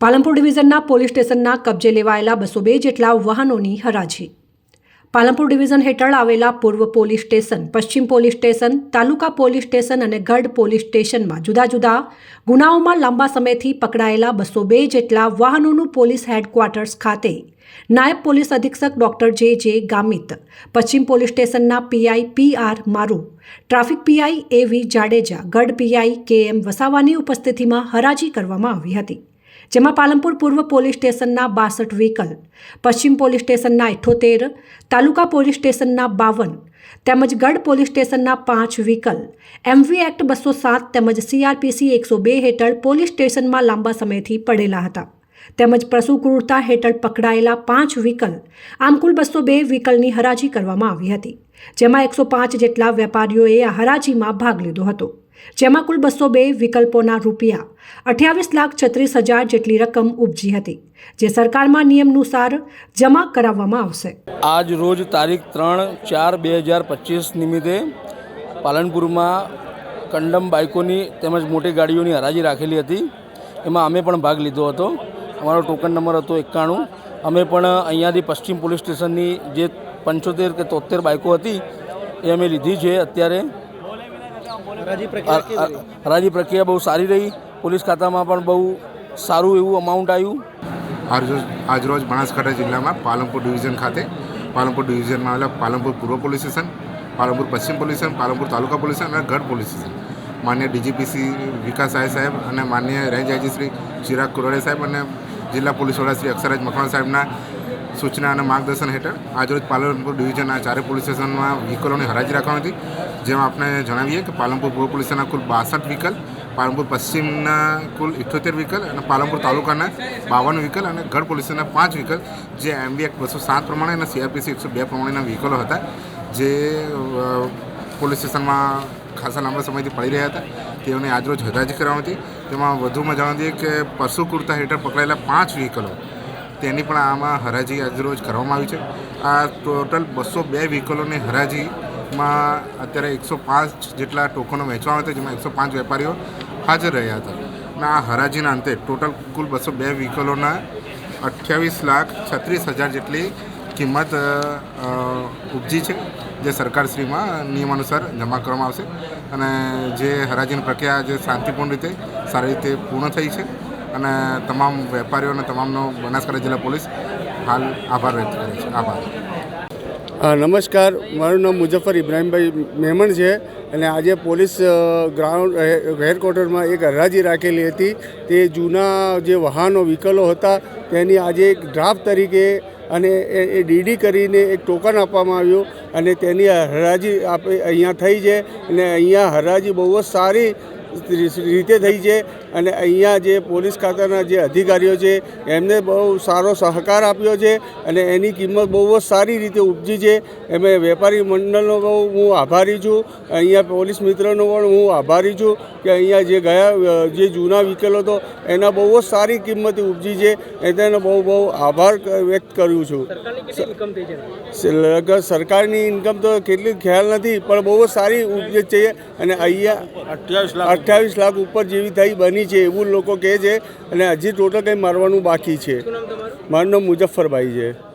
Palanpur ડિવિઝનના police સ્ટેશનના કબજે લેવાયેલા બસો બે જેટલા વાહનોની હરાજી. પાલનપુર ડિવિઝન હેઠળ આવેલા પૂર્વ પોલીસ સ્ટેશન, પશ્ચિમ પોલીસ સ્ટેશન, તાલુકા પોલીસ સ્ટેશન અને ગઢ પોલીસ સ્ટેશનમાં જુદા જુદા ગુનાઓમાં લાંબા સમયથી પકડાયેલા બસો બે જેટલા વાહનોનું પોલીસ હેડક્વાર્ટર્સ ખાતે નાયબ પોલીસ અધિક્ષક ડોક્ટર જે જે ગામિત, પશ્ચિમ પોલીસ સ્ટેશનના PI P R Maru, traffic PI A V Jadeja, Gadh PI K એમ વસાવાની ઉપસ્થિતિમાં હરાજી કરવામાં આવી હતી. જેમાં પાલનપુર પૂર્વ પોલીસ સ્ટેશનના બાસઠ વ્હીકલ, પશ્ચિમ પોલીસ સ્ટેશનના ઇઠ્ઠોતેર તાલુકા પોલીસ સ્ટેશનના બાવન, તેમજ ગઢ પોલીસ સ્ટેશનના પાંચ વ્હીકલ, એમવી એક્ટ બસો સાત તેમજ સીઆરપીસી એકસો બે હેઠળ પોલીસ સ્ટેશનમાં લાંબા સમયથી પડેલા હતા. તેમજ પશુ ક્રૂરતા હેઠળ પકડાયેલા પાંચ વ્હીકલ, આમ કુલ બસો બે વ્હીકલની હરાજી કરવામાં આવી હતી, જેમાં એકસો પાંચ જેટલા વેપારીઓએ આ હરાજીમાં ભાગ લીધો હતો. જેમાં કુલ બસો બે વિકલ્પોના રૂપિયા અઠ્યાવીસ લાખ છત્રીસ હજાર જેટલી રકમ ઉપજી હતી, જે સરકારમાં નિયમનુસાર જમા કરાવવામાં આવશે. આજ રોજ તારીખ ત્રણ ચાર બે હજાર પચીસ નિમિત્તે પાલનપુરમાં કંડમ બાઇકોની તેમજ મોટી ગાડીઓની હરાજી રાખેલી હતી. એમાં અમે પણ ભાગ લીધો હતો. અમારો ટોકન નંબર હતો એકાણું. અમે પણ અહીંયાથી પશ્ચિમ પોલીસ સ્ટેશનની જે પંચોતેર કે તોતેર બાઇકો હતી, એ અમે લીધી છે અત્યારે. હરાજી પ્રક્રિયા બહુ સારી રહી. પોલીસ ખાતામાં પણ બહુ સારું એવું અમાઉન્ટ આવ્યું. આજરોજ આજરોજ બનાસકાંઠા જિલ્લામાં પાલનપુર ડિવિઝન ખાતે પાલનપુર ડિવિઝનમાં આવેલા પાલનપુર પૂર્વ પોલીસ સ્ટેશન પાલનપુર પશ્ચિમ પોલીસ સ્ટેશન પાલનપુર તાલુકા પોલીસ સ્ટેશન અને ગઢ પોલીસ સ્ટેશન. માન્ય ડીજીપીસી વિકાસ સાહેબ સાહેબ અને માન્ય રેન્જ આઈજી શ્રી ચિરાગ કુરડે સાહેબ અને જિલ્લા પોલીસ વડા શ્રી અક્ષરાજ મકવાણા સાહેબના સૂચના અને માર્ગદર્શન હેઠળ આજરોજ પાલનપુર ડિવિઝનના ચારે પોલીસ સ્ટેશનમાં વ્હીકલોની હરાજી રાખવાની હતી, જેમાં આપણે જણાવીએ કે પાલનપુર પૂર્વ પોલીસના કુલ બાસઠ વ્હીકલ, પાલનપુર પશ્ચિમના કુલ ઇઠ્યોતેર વ્હીકલ અને પાલનપુર તાલુકાના બાવન વ્હીકલ અને ગઢ પોલીસના પાંચ વ્હીકલ, જે એમવી એક્ટ બસો સાત પ્રમાણે અને સીઆરપીસી એકસો બે પ્રમાણેના વ્હીકલો હતા, જે પોલીસ સ્ટેશનમાં ખાસા લાંબા સમયથી પડી રહ્યા હતા. તેઓની આજરોજ હરાજી કરવાની હતી. તેમાં વધુમાં જણાવી દઈએ કે પશુ કુર્તા હેઠળ પકડાયેલા પાંચ વ્હીકલો તેની પણ આમાં હરાજી આજરોજ કરવામાં આવી છે. આ ટોટલ બસો બે વ્હીકલોની હરાજીમાં અત્યારે એકસો પાંચ જેટલા ટોકનો વેચવામાં હતા, જેમાં એકસો પાંચ વેપારીઓ હાજર રહ્યા હતા. અને આ હરાજીના અંતે ટોટલ કુલ બસો બે વ્હીકલોના અઠ્યાવીસ લાખ છત્રીસ હજાર જેટલી કિંમત ઉપજી છે, જે સરકારશ્રીમાં નિયમાનુસાર જમા કરવામાં આવશે. અને જે હરાજીની પ્રક્રિયા જે શાંતિપૂર્ણ રીતે સારી રીતે પૂર્ણ થઈ છે. અને તમામ વેપારીઓ અને તમામનો બનાસકાંઠા જિલ્લા પોલીસ હાલ આભાર વ્યક્ત કરે છે. આભાર. નમસ્કાર. મારું નામ મુઝફ્ફર ઇબ્રાહીમભાઈ મહેમણ છે અને આજે પોલીસ ગ્રાઉન્ડ હેડક્વાર્ટરમાં એક હરાજી રાખેલી હતી. તે જૂના જે વાહનો, વ્હીકલો હતા, તેની આજે એક ડ્રાફ્ટ તરીકે અને એ એ ડીડી કરીને એક ટોકન આપવામાં આવ્યું અને તેની હરાજી આપણે અહીંયા થઈ છે અને અહીંયા હરાજી બહુ જ સારી રીતે થઈ છે અને અહીંયા જે પોલીસ ખાતાના જે અધિકારીઓ છે એમને બહુ સારો સહકાર આપ્યો છે અને એની કિંમત બહુ જ સારી રીતે ઉપજી છે. એમે વેપારી મંડળનો બહુ હું આભારી છું. અહીંયા પોલીસ મિત્રનો પણ હું આભારી છું કે અહીંયા જે ગયા જે જૂના વિકેલો હતો એના બહુ જ સારી કિંમતે ઉપજી છે. એ તેનો બહુ બહુ આભાર વ્યક્ત કરું છું. લગભગ સરકારની ઇન્કમ તો કેટલી ખ્યાલ નથી પણ બહુ જ સારી ઉપજે છે. અને અહીંયા અઠ્યાવીસ લાખ અઠ્યાવીસ લાખ ઉપર જેવી થઈ બની છે એવું લોકો કહે છે. અને હજી ટોટલ કંઈ મારવાનું બાકી છે. મારું નામ મુજફ્ફરભાઈ છે.